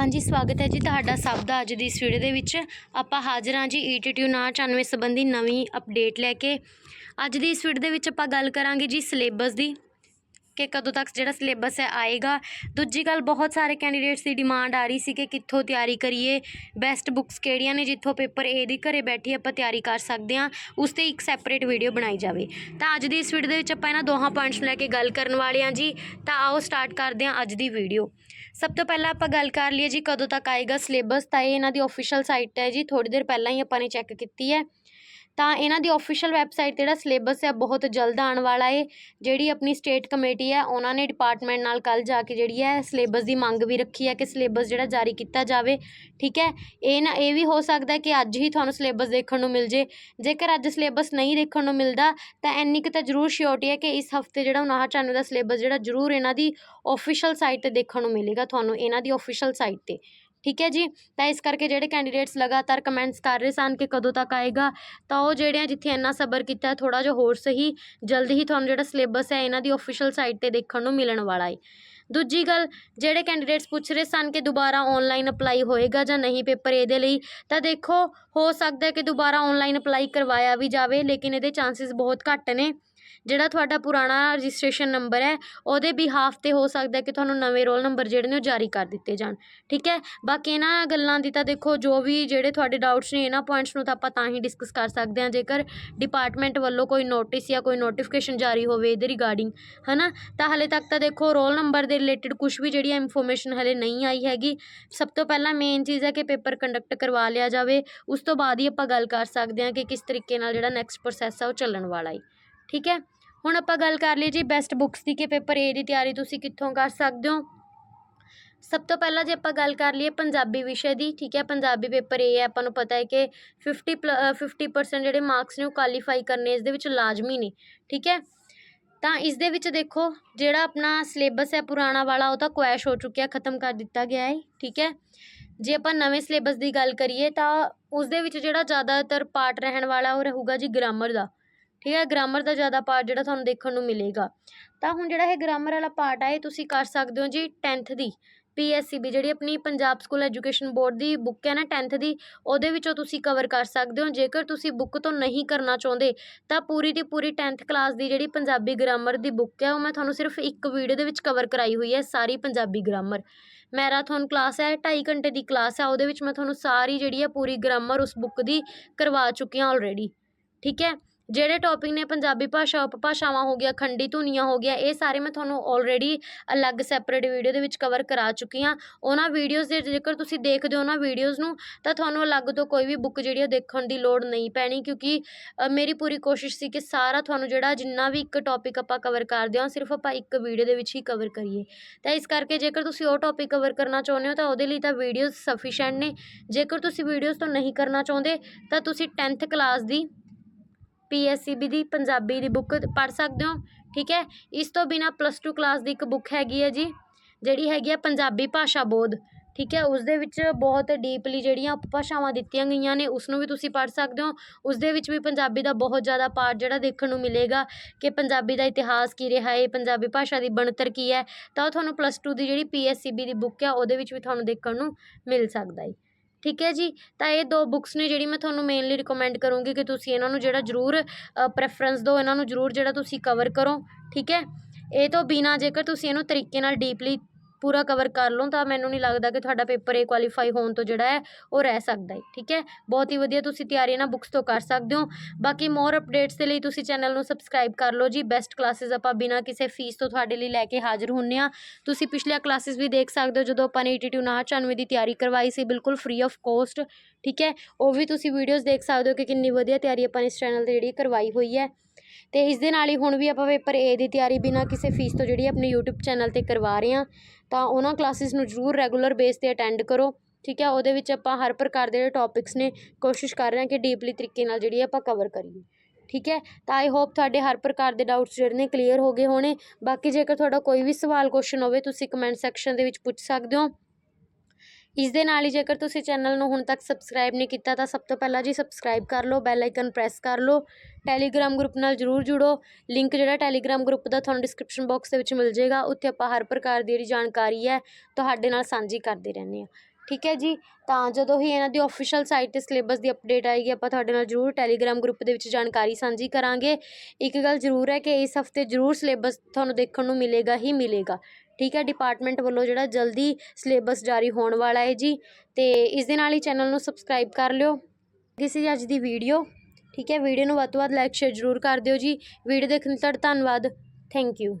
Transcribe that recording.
ਹਾਂਜੀ, ਸਵਾਗਤ ਹੈ ਜੀ ਤੁਹਾਡਾ ਸਭ ਦਾ ਅੱਜ ਦੀ ਇਸ ਵੀਡੀਓ ਦੇ ਵਿੱਚ। ਆਪਾਂ ਹਾਜ਼ਰ ਹਾਂ ਜੀ ETTU 994 ਸੰਬੰਧੀ ਨਵੀਂ ਅਪਡੇਟ ਲੈ ਕੇ। ਅੱਜ ਦੀ ਇਸ ਵੀਡੀਓ ਦੇ ਵਿੱਚ ਆਪਾਂ ਗੱਲ ਕਰਾਂਗੇ ਜੀ ਸਿਲੇਬਸ ਦੀ। ਕਿ ਕਦੋਂ ਤੱਕ ਜਿਹੜਾ ਸਿਲੇਬਸ ਹੈ ਆਏਗਾ। ਦੂਜੀ ਗੱਲ, ਬਹੁਤ ਸਾਰੇ ਕੈਂਡੀਡੇਟਸ ਦੀ ਡਿਮਾਂਡ ਆ ਰਹੀ ਸੀ ਕਿ ਕਿੱਥੋਂ ਤਿਆਰੀ ਕਰੀਏ। ਬੈਸਟ ਬੁੱਕਸ ਕਿਹੜੀਆਂ ਨੇ, ਜਿੱਥੋਂ ਪੇਪਰ ਏ ਦੀ ਘਰੇ ਬੈਠੀ ਆਪਾਂ ਤਿਆਰੀ ਕਰ ਸਕਦੇ ਹਾਂ। ਉਸ ਤੇ ਇੱਕ ਸੈਪਰੇਟ ਵੀਡੀਓ ਬਣਾਈ ਜਾਵੇ। ਤਾਂ ਅੱਜ ਦੀ ਇਸ ਵੀਡੀਓ ਦੇ ਵਿੱਚ ਆਪਾਂ ਇਹਨਾਂ ਦੋਹਾਂ ਪੁਆਇੰਟਸ ਨੂੰ ਲੈ ਕੇ ਗੱਲ ਕਰਨ ਵਾਲੇ ਹਾਂ ਜੀ। ਤਾਂ ਆਓ ਸਟਾਰਟ ਕਰਦੇ ਹਾਂ ਅੱਜ ਦੀ ਵੀਡੀਓ ਸਭ ਤੋਂ ਪਹਿਲਾਂ ਆਪਾਂ ਗੱਲ ਕਰ ਲਈਏ ਜੀ, ਕਦੋਂ ਤੱਕ ਆਏਗਾ ਸਿਲੇਬਸ? ਤਾਂ ਇਹ ਇਹਨਾਂ ਦੀ ਅਫੀਸ਼ੀਅਲ ਸਾਈਟ ਹੈ ਜੀ। ਥੋੜੀ ਦੇਰ ਪਹਿਲਾਂ ਹੀ ਆਪਾਂ ਨੇ ਚੈੱਕ ਕੀਤੀ ਹੈ। ਤਾਂ ਇਹਨਾਂ ਦੀ ਅਫੀਸ਼ੀਅਲ ਵੈਬਸਾਈਟ ਤੇ ਜਿਹੜਾ ਸਿਲੇਬਸ ਹੈ ਬਹੁਤ ਜਲਦ ਆਉਣ ਵਾਲਾ ਹੈ ਜਿਹੜੀ ਆਪਣੀ ਸਟੇਟ ਕਮੇਟੀ ਹੈ, ਉਹਨਾਂ ਨੇ ਡਿਪਾਰਟਮੈਂਟ ਨਾਲ ਕੱਲ ਜਾ ਕੇ ਜਿਹੜੀ ਹੈ ਸਿਲੇਬਸ ਦੀ ਮੰਗ ਵੀ ਰੱਖੀ ਹੈ ਕਿ ਸਿਲੇਬਸ ਜਿਹੜਾ ਜਾਰੀ ਕੀਤਾ ਜਾਵੇ, ਠੀਕ ਹੈ? ਇਹ ਨਾ, ਇਹ ਵੀ ਹੋ ਸਕਦਾ ਹੈ ਕਿ ਅੱਜ ਹੀ ਤੁਹਾਨੂੰ ਸਿਲੇਬਸ ਦੇਖਣ ਨੂੰ ਮਿਲ ਜੇ। ਜੇਕਰ ਅੱਜ ਸਿਲੇਬਸ ਨਹੀਂ ਦੇਖਣ ਨੂੰ ਮਿਲਦਾ, ਤਾਂ ਇੰਨੀ ਕੁ ਤਾਂ ਜ਼ਰੂਰ ਸ਼ਿਓਰਟੀ ਹੈ ਕਿ ਇਸ ਹਫ਼ਤੇ ਜਿਹੜਾ 5994 ਦਾ ਸਿਲੇਬਸ ਜਿਹੜਾ ਜ਼ਰੂਰ ਇਹਨਾਂ ਦੀ ਅਫੀਸ਼ੀਅਲ ਸਾਈਟ ਤੇ ਦੇਖਣ ਨੂੰ ਮਿਲੇਗਾ ਤੁਹਾਨੂੰ, ਇਹਨਾਂ ਦੀ ਅਫੀਸ਼ੀਅਲ ਸਾਈਟ ਤੇ। ਠੀਕ ਹੈ ਜੀ? ਤਾਂ ਇਸ ਕਰਕੇ ਜਿਹੜੇ ਕੈਂਡੀਡੇਟਸ ਲਗਾਤਾਰ ਕਮੈਂਟਸ ਕਰ ਰਹੇ ਸਨ ਕਿ ਕਦੋਂ ਤੱਕ ਆਏਗਾ, ਤਾਂ ਉਹ ਜਿਹੜੇ ਆ ਜਿੱਥੇ ਇੰਨਾ ਸਬਰ ਕੀਤਾ ਥੋੜਾ ਜਿਹਾ ਹੋਰ ਸਹੀ, ਜਲਦੀ ਹੀ ਤੁਹਾਨੂੰ ਜਿਹੜਾ ਸਿਲੇਬਸ ਹੈ ਇਹਨਾਂ ਦੀ ਅਫੀਸ਼ੀਅਲ ਸਾਈਟ ਤੇ ਦੇਖਣ ਨੂੰ ਮਿਲਣ ਵਾਲਾ ਹੈ। ਦੂਜੀ ਗੱਲ, ਜਿਹੜੇ ਕੈਂਡੀਡੇਟਸ ਪੁੱਛ ਰਹੇ ਸਨ ਕਿ ਦੁਬਾਰਾ ਆਨਲਾਈਨ ਅਪਲਾਈ ਹੋਏਗਾ ਜਾਂ ਨਹੀਂ ਪੇਪਰ ਇਹਦੇ ਲਈ, ਤਾਂ ਦੇਖੋ, ਹੋ ਸਕਦਾ ਕਿ ਦੁਬਾਰਾ ਆਨਲਾਈਨ ਅਪਲਾਈ ਕਰਵਾਇਆ ਵੀ ਜਾਵੇ, ਲੇਕਿਨ ਇਹਦੇ ਚਾਂਸਸ ਬਹੁਤ ਘੱਟ ਨੇ। ਜਿਹੜਾ ਤੁਹਾਡਾ ਪੁਰਾਣਾ ਰਜਿਸਟਰੇਸ਼ਨ ਨੰਬਰ ਹੈ, ਉਹਦੇ ਬਿਹਾਫ ਤੇ ਹੋ ਸਕਦਾ ਕਿ ਤੁਹਾਨੂੰ ਨਵੇਂ ਰੋਲ ਨੰਬਰ ਜਿਹੜੇ ਨੇ ਉਹ ਜਾਰੀ ਕਰ ਦਿੱਤੇ ਜਾਣ। ਠੀਕ ਹੈ? ਬਾਕੀ ਇਹਨਾਂ ਗੱਲਾਂ ਦੀ ਤਾਂ ਦੇਖੋ, ਜੋ ਵੀ ਜਿਹੜੇ ਤੁਹਾਡੇ ਡਾਊਟਸ ਨੇ ਇਹਨਾਂ ਪੁਆਇੰਟਸ ਨੂੰ ਤਾਂ ਆਪਾਂ ਤਾਂ ਹੀ ਡਿਸਕਸ ਕਰ ਸਕਦੇ ਹਾਂ, ਜੇਕਰ ਡਿਪਾਰਟਮੈਂਟ ਵੱਲੋਂ ਕੋਈ ਨੋਟਿਸ ਜਾਂ ਕੋਈ ਨੋਟੀਫਿਕੇਸ਼ਨ ਜਾਰੀ ਹੋਵੇ ਇਹਦੇ ਰਿਗਾਰਡਿੰਗ ਹਨਾ? ਤਾਂ ਹਲੇ ਤੱਕ ਤਾਂ ਦੇਖੋ, ਰੋਲ ਨੰਬਰ ਦੇ ਰਿਲੇਟਡ ਕੁਝ ਵੀ ਜਿਹੜੀ ਇਨਫੋਰਮੇਸ਼ਨ ਹਲੇ ਨਹੀਂ ਆਈ ਹੈਗੀ। ਸਭ ਤੋਂ ਪਹਿਲਾਂ ਮੇਨ ਚੀਜ਼ ਹੈ ਕਿ ਪੇਪਰ ਕੰਡਕਟ ਕਰਵਾ ਲਿਆ ਜਾਵੇ। ਉਸ ਤੋਂ ਬਾਅਦ ਹੀ ਆਪਾਂ ਗੱਲ ਕਰ ਸਕਦੇ ਹਾਂ ਕਿ ਕਿਸ ਤਰੀਕੇ ਨਾਲ ਜਿਹੜਾ ਨੈਕਸਟ ਪ੍ਰੋਸੈਸ ਆ ਉਹ ਚੱਲਣ ਵਾਲਾ ਹੈ ਠੀਕ ਹੈ? ਹੁਣ ਆਪਾਂ ਗੱਲ ਕਰ ਲਈ ਜੀ ਬੈਸਟ ਬੁੱਕਸ ਦੀ ਕਿ ਪੇਪਰ ਏ ਦੀ ਤਿਆਰੀ ਤੁਸੀਂ ਕਿੱਥੋਂ ਕਰ ਸਕਦੇ ਹੋ? ਸਭ ਤੋਂ ਪਹਿਲਾਂ ਜੇ ਆਪਾਂ ਗੱਲ ਕਰ ਲਈਏ ਪੰਜਾਬੀ ਵਿਸ਼ੇ ਦੀ, ਠੀਕ ਹੈ? ਪੰਜਾਬੀ ਪੇਪਰ ਏ ਹੈ, ਆਪਾਂ ਨੂੰ ਪਤਾ ਹੈ ਕਿ 50 50% ਜਿਹੜੇ ਮਾਰਕਸ ਨੇ ਉਹ ਕੁਆਲੀਫਾਈ ਕਰਨੇ ਇਸ ਦੇ ਵਿੱਚ ਲਾਜ਼ਮੀ ਨੇ, ਠੀਕ ਹੈ? ਤਾਂ ਇਸ ਦੇ ਵਿੱਚ ਦੇਖੋ, ਜਿਹੜਾ ਆਪਣਾ ਸਿਲੇਬਸ ਹੈ ਪੁਰਾਣਾ ਵਾਲਾ, ਉਹ ਤਾਂ ਕੁਐਸ਼ ਹੋ ਚੁੱਕਿਆ, ਖਤਮ ਕਰ ਦਿੱਤਾ ਗਿਆ ਹੈ, ਠੀਕ ਹੈ? ਜੇ ਆਪਾਂ ਨਵੇਂ ਸਿਲੇਬਸ ਦੀ ਗੱਲ ਕਰੀਏ ਤਾਂ ਉਸ ਦੇ ਵਿੱਚ ਜਿਹੜਾ ਜ਼ਿਆਦਾਤਰ ਪਾਰਟ ਰਹਿਣ ਵਾਲਾ ਉਹ ਰਹੂਗਾ ਜੀ ਗ੍ਰਾਮਰ ਦਾ ਠੀਕ ਹੈ ਗ੍ਰਾਮਰ ਦਾ ਜ਼ਿਆਦਾ ਪਾਰਟ ਜਿਹੜਾ ਤੁਹਾਨੂੰ ਦੇਖਣ ਨੂੰ ਮਿਲੇਗਾ। ਤਾਂ ਹੁਣ ਜਿਹੜਾ ਇਹ ਗ੍ਰਾਮਰ ਵਾਲਾ ਪਾਰਟ ਆ, ਇਹ ਤੁਸੀਂ ਕਰ ਸਕਦੇ ਹੋ ਜੀ 10th ਦੀ। ਪੀਐਸਸੀਬੀ ਜਿਹੜੀ ਆਪਣੀ ਪੰਜਾਬ ਸਕੂਲ ਐਜੂਕੇਸ਼ਨ ਬੋਰਡ ਦੀ ਬੁੱਕ ਹੈ ਨਾ 10th ਦੀ, ਉਹਦੇ ਵਿੱਚੋਂ ਤੁਸੀਂ ਕਵਰ ਕਰ ਸਕਦੇ ਹੋ। ਜੇਕਰ ਤੁਸੀਂ ਬੁੱਕ ਤੋਂ ਨਹੀਂ ਕਰਨਾ ਚਾਹੁੰਦੇ, ਤਾਂ ਪੂਰੀ ਦੀ ਪੂਰੀ 10th ਕਲਾਸ ਦੀ ਜਿਹੜੀ ਪੰਜਾਬੀ ਗ੍ਰਾਮਰ ਦੀ ਬੁੱਕ ਹੈ, ਉਹ ਮੈਂ ਤੁਹਾਨੂੰ ਸਿਰਫ ਇੱਕ ਵੀਡੀਓ ਦੇ ਵਿੱਚ ਕਵਰ ਕਰਾਈ ਹੋਈ ਹੈ, ਸਾਰੀ ਪੰਜਾਬੀ ਗ੍ਰਾਮਰ ਮੈਰਾਥਨ ਕਲਾਸ ਹੈ 2.5 ਘੰਟੇ ਦੀ ਕਲਾਸ ਹੈ, ਉਹਦੇ ਵਿੱਚ ਮੈਂ ਤੁਹਾਨੂੰ ਸਾਰੀ ਜਿਹੜੀ ਹੈ ਪੂਰੀ ਗ੍ਰਾਮਰ ਉਸ ਬੁੱਕ ਦੀ ਕਰਵਾ ਚੁੱਕੀ ਹਾਂ ਆਲਰੇਡੀ ਠੀਕ ਹੈ ਜਿਹੜੇ ਟੌਪਿਕ ਨੇ ਪੰਜਾਬੀ ਭਾਸ਼ਾ, ਉਪਭਾਸ਼ਾਵਾਂ ਹੋ ਗਿਆ ਖੰਡੀ ਧੁਨੀਆਂ ਹੋ ਗਿਆ ਇਹ ਸਾਰੇ ਮੈਂ ਤੁਹਾਨੂੰ ਆਲਰੇਡੀ ਅਲੱਗ ਸੈਪਰੇਟ ਵੀਡੀਓ ਦੇ ਵਿੱਚ ਕਵਰ ਕਰਾ ਚੁੱਕੀ ਹਾਂ। ਉਹਨਾਂ ਵੀਡੀਓਜ਼ ਦੇ ਜੇਕਰ ਤੁਸੀਂ ਦੇਖਦੇ ਹੋ ਉਹਨਾਂ ਵੀਡੀਓਜ਼ ਨੂੰ, ਤਾਂ ਤੁਹਾਨੂੰ ਅਲੱਗ ਤੋਂ ਕੋਈ ਵੀ ਬੁੱਕ ਜਿਹੜੀ ਉਹ ਦੇਖਣ ਦੀ ਲੋੜ ਨਹੀਂ ਪੈਣੀ, ਕਿਉਂਕਿ ਮੇਰੀ ਪੂਰੀ ਕੋਸ਼ਿਸ਼ ਸੀ ਕਿ ਸਾਰਾ ਤੁਹਾਨੂੰ ਜਿਹੜਾ ਜਿੰਨਾ ਵੀ ਇੱਕ ਟੌਪਿਕ ਆਪਾਂ ਕਵਰ ਕਰਦੇ ਹਾਂ ਸਿਰਫ ਆਪਾਂ ਇੱਕ ਵੀਡੀਓ ਦੇ ਵਿੱਚ ਹੀ ਕਵਰ ਕਰੀਏ। ਤਾਂ ਇਸ ਕਰਕੇ ਜੇਕਰ ਤੁਸੀਂ ਉਹ ਟੌਪਿਕ ਕਵਰ ਕਰਨਾ ਚਾਹੁੰਦੇ ਹੋ, ਤਾਂ ਉਹਦੇ ਲਈ ਤਾਂ ਵੀਡੀਓਜ਼ ਸਫੀਸ਼ੀਐਂਟ ਨੇ। ਜੇਕਰ ਤੁਸੀਂ ਵੀਡੀਓਜ਼ ਤੋਂ ਨਹੀਂ ਕਰਨਾ ਚਾਹੁੰਦੇ, ਤਾਂ ਤੁਸੀਂ 10th ਕਲਾਸ ਦੀ ਪੀ ਐੱਸ ਸੀ ਬੀ ਦੀ, ਪੰਜਾਬੀ ਦੀ ਬੁੱਕ ਪੜ੍ਹ ਸਕਦੇ ਹੋ, ਠੀਕ ਹੈ? ਇਸ ਤੋਂ ਬਿਨਾਂ ਪਲੱਸ ਟੂ ਕਲਾਸ ਦੀ ਇੱਕ ਬੁੱਕ ਹੈਗੀ ਹੈ ਜੀ, ਜਿਹੜੀ ਹੈਗੀ ਆ ਪੰਜਾਬੀ ਭਾਸ਼ਾ ਬੋਧ, ਠੀਕ ਹੈ? ਉਸ ਦੇ ਵਿੱਚ ਬਹੁਤ ਡੀਪਲੀ ਜਿਹੜੀਆਂ ਉਪਭਾਸ਼ਾਵਾਂ ਦਿੱਤੀਆਂ ਗਈਆਂ ਨੇ ਉਸ ਨੂੰ ਵੀ ਤੁਸੀਂ ਪੜ੍ਹ ਸਕਦੇ ਹੋ। ਉਸ ਦੇ ਵਿੱਚ ਵੀ ਪੰਜਾਬੀ ਦਾ ਬਹੁਤ ਜ਼ਿਆਦਾ ਪਾਠ ਜਿਹੜਾ ਦੇਖਣ ਨੂੰ ਮਿਲੇਗਾ ਕਿ ਪੰਜਾਬੀ ਦਾ ਇਤਿਹਾਸ ਕੀ ਰਿਹਾ ਹੈ ਪੰਜਾਬੀ ਭਾਸ਼ਾ ਦੀ ਬਣਤਰ ਕੀ ਹੈ, ਤਾਂ ਉਹ ਤੁਹਾਨੂੰ ਪਲੱਸ ਟੂ ਦੀ ਜਿਹੜੀ ਪੀ ਐੱਸ ਸੀ ਬੀ ਦੀ ਬੁੱਕ ਹੈ, ਉਹਦੇ ਵਿੱਚ ਵੀ ਤੁਹਾਨੂੰ ਦੇਖਣ ਨੂੰ ਮਿਲ ਸਕਦਾ ਹੈ। ਠੀਕ ਹੈ ਜੀ? ਤਾਂ ਇਹ ਦੋ ਬੁੱਕਸ ਨੇ ਜਿਹੜੀ ਮੈਂ ਤੁਹਾਨੂੰ ਮੇਨਲੀ ਰਿਕਮੈਂਡ ਕਰੂੰਗੀ ਕਿ ਤੁਸੀਂ ਇਹਨਾਂ ਨੂੰ ਜਿਹੜਾ ਜ਼ਰੂਰ ਪ੍ਰੈਫਰੈਂਸ ਦਿਓ, ਇਹਨਾਂ ਨੂੰ ਜ਼ਰੂਰ ਜਿਹੜਾ ਤੁਸੀਂ ਕਵਰ ਕਰੋ, ਠੀਕ ਹੈ? ਇਹ ਤੋਂ ਬਿਨਾ ਜੇਕਰ ਤੁਸੀਂ ਇਹਨੂੰ ਤਰੀਕੇ ਨਾਲ ਡੀਪਲੀ ਪੂਰਾ ਕਵਰ ਕਰ ਲਓ ਤਾਂ ਮੈਨੂੰ ਨਹੀਂ ਲੱਗਦਾ ਕਿ ਤੁਹਾਡਾ ਪੇਪਰ ਇਹ ਕੁਆਲੀਫਾਈ ਹੋਣ ਤੋਂ ਜਿਹੜਾ ਹੈ, ਉਹ ਰਹਿ ਸਕਦਾ ਹੈ, ਠੀਕ ਹੈ? ਬਹੁਤ ਹੀ ਵਧੀਆ ਤੁਸੀਂ ਤਿਆਰੀ ਇਹਨਾਂ ਬੁੱਕਸ ਤੋਂ ਕਰ ਸਕਦੇ ਹੋ। ਬਾਕੀ ਮੋਰ ਅਪਡੇਟਸ ਦੇ ਲਈ ਤੁਸੀਂ ਚੈਨਲ ਨੂੰ ਸਬਸਕ੍ਰਾਈਬ ਕਰ ਲਓ ਜੀ। ਬੈਸਟ ਕਲਾਸਿਸ ਆਪਾਂ ਬਿਨਾਂ ਕਿਸੇ ਫੀਸ ਤੋਂ ਤੁਹਾਡੇ ਲਈ ਲੈ ਕੇ ਹਾਜ਼ਰ ਹੁੰਨੇ ਆ ਤੁਸੀਂ ਪਿਛਲੀਆਂ ਕਲਾਸਿਸ ਵੀ ਦੇਖ ਸਕਦੇ ਹੋ, ਜਦੋਂ ਆਪਾਂ ਨੇ 82 99 ਦੀ ਤਿਆਰੀ ਕਰਵਾਈ ਸੀ, ਬਿਲਕੁਲ ਫ੍ਰੀ ਆਫ ਕੋਸਟ ਠੀਕ ਹੈ? ਉਹ ਵੀ ਤੁਸੀਂ ਵੀਡੀਓਜ਼ ਦੇਖ ਸਕਦੇ ਹੋ ਕਿ ਕਿੰਨੀ ਵਧੀਆ ਤਿਆਰੀ ਆਪਾਂ ਇਸ ਚੈਨਲ ਤੇ ਜਿਹੜੀ ਕਰਵਾਈ ਹੋਈ ਹੈ। ਅਤੇ ਇਸ ਦੇ ਨਾਲ ਹੀ ਹੁਣ ਵੀ ਆਪਾਂ ਪੇਪਰ ਏ ਦੀ ਤਿਆਰੀ ਬਿਨਾਂ ਕਿਸੇ ਫੀਸ ਤੋਂ ਜਿਹੜੀ ਆਪਣੇ ਯੂਟਿਊਬ ਚੈਨਲ ਤੇ ਕਰਵਾ ਰਹੇ ਹਾਂ, ਤਾਂ ਉਹਨਾਂ ਕਲਾਸਿਸ ਨੂੰ ਜ਼ਰੂਰ ਰੈਗੂਲਰ ਬੇਸ ਤੇ ਅਟੈਂਡ ਕਰੋ, ਠੀਕ ਹੈ? ਉਹਦੇ ਵਿੱਚ ਆਪਾਂ ਹਰ ਪ੍ਰਕਾਰ ਦੇ ਜਿਹੜੇ ਟੋਪਿਕਸ ਨੇ, ਕੋਸ਼ਿਸ਼ ਕਰ ਰਹੇ ਹਾਂ ਕਿ ਡੀਪਲੀ ਤਰੀਕੇ ਨਾਲ ਜਿਹੜੀ ਆਪਾਂ ਕਵਰ ਕਰੀਏ, ਠੀਕ ਹੈ? ਤਾਂ ਆਈ ਹੋਪ ਤੁਹਾਡੇ ਹਰ ਪ੍ਰਕਾਰ ਦੇ ਡਾਊਟਸ ਜਿਹੜੇ ਨੇ ਕਲੀਅਰ ਹੋ ਗਏ ਹੋਣੇ। ਬਾਕੀ ਜੇਕਰ ਤੁਹਾਡਾ ਕੋਈ ਵੀ ਸਵਾਲ ਕੁਐਸਚਨ ਹੋਵੇ, ਤੁਸੀਂ ਕਮੈਂਟ ਸੈਕਸ਼ਨ ਦੇ ਵਿੱਚ ਪੁੱਛ ਸਕਦੇ ਹੋ। ਇਸ ਦੇ ਨਾਲ ਹੀ ਜੇਕਰ ਤੁਸੀਂ ਚੈਨਲ ਨੂੰ ਹੁਣ ਤੱਕ ਸਬਸਕ੍ਰਾਈਬ ਨਹੀਂ ਕੀਤਾ, ਤਾਂ ਸਭ ਤੋਂ ਪਹਿਲਾਂ ਜੀ ਸਬਸਕ੍ਰਾਈਬ ਕਰ ਲਓ ਬੈਲ ਆਈਕਨ ਪ੍ਰੈਸ ਕਰ ਲਓ ਟੈਲੀਗ੍ਰਾਮ ਗਰੁੱਪ ਨਾਲ ਜਰੂਰ ਜੁੜੋ ਲਿੰਕ ਜਿਹੜਾ ਟੈਲੀਗ੍ਰਾਮ ਗਰੁੱਪ ਦਾ ਤੁਹਾਨੂੰ ਡਿਸਕ੍ਰਿਪਸ਼ਨ ਬਾਕਸ ਦੇ ਵਿੱਚ ਮਿਲ ਜਾਏਗਾ, ਉੱਥੇ ਆਪਾਂ ਹਰ ਪ੍ਰਕਾਰ ਦੀ ਜਿਹੜੀ ਜਾਣਕਾਰੀ ਹੈ ਤੁਹਾਡੇ ਨਾਲ ਸਾਂਝੀ ਕਰਦੇ ਰਹਿੰਦੇ ਹਾਂ। ਠੀਕ ਹੈ ਜੀ? ਤਾਂ ਜਦੋਂ ਹੀ ਇਹਨਾਂ ਦੀ ਅਫੀਸ਼ੀਅਲ ਸਾਈਟ ਤੇ ਸਿਲੇਬਸ ਦੀ ਅਪਡੇਟ ਆਏਗੀ, ਆਪਾਂ ਤੁਹਾਡੇ ਨਾਲ ਜਰੂਰ ਟੈਲੀਗ੍ਰਾਮ ਗਰੁੱਪ ਦੇ ਵਿੱਚ ਜਾਣਕਾਰੀ ਸਾਂਝੀ ਕਰਾਂਗੇ। ਇੱਕ ਗੱਲ ਜ਼ਰੂਰ ਹੈ ਕਿ ਇਸ ਹਫ਼ਤੇ ਜਰੂਰ ਸਿਲੇਬਸ ਤੁਹਾਨੂੰ ਦੇਖਣ ਨੂੰ ਮਿਲੇਗਾ ਹੀ ਮਿਲੇਗਾ। ਠੀਕ ਹੈ ਡਿਪਾਰਟਮੈਂਟ ਵੱਲੋਂ ਜਿਹੜਾ ਜਲਦੀ ਸਿਲੇਬਸ ਜਾਰੀ ਹੋਣ ਵਾਲਾ ਹੈ ਜੀ। ਤੇ ਇਸ ਦੇ ਨਾਲ ਹੀ ਚੈਨਲ ਨੂੰ ਸਬਸਕ੍ਰਾਈਬ ਕਰ ਲਿਓ। ਦਿਸ ਇਜ਼ ਅੱਜ ਦੀ ਵੀਡੀਓ ਠੀਕ ਹੈ। ਵੀਡੀਓ ਨੂੰ ਵੱਧ ਤੋਂ ਵੱਧ ਲਾਈਕ ਸ਼ੇਅਰ ਜ਼ਰੂਰ ਕਰ ਦਿਓ ਜੀ। ਵੀਡੀਓ ਦੇਖਣ ਲਈ ਤੁਹਾਡਾ ਧੰਨਵਾਦ। Thank you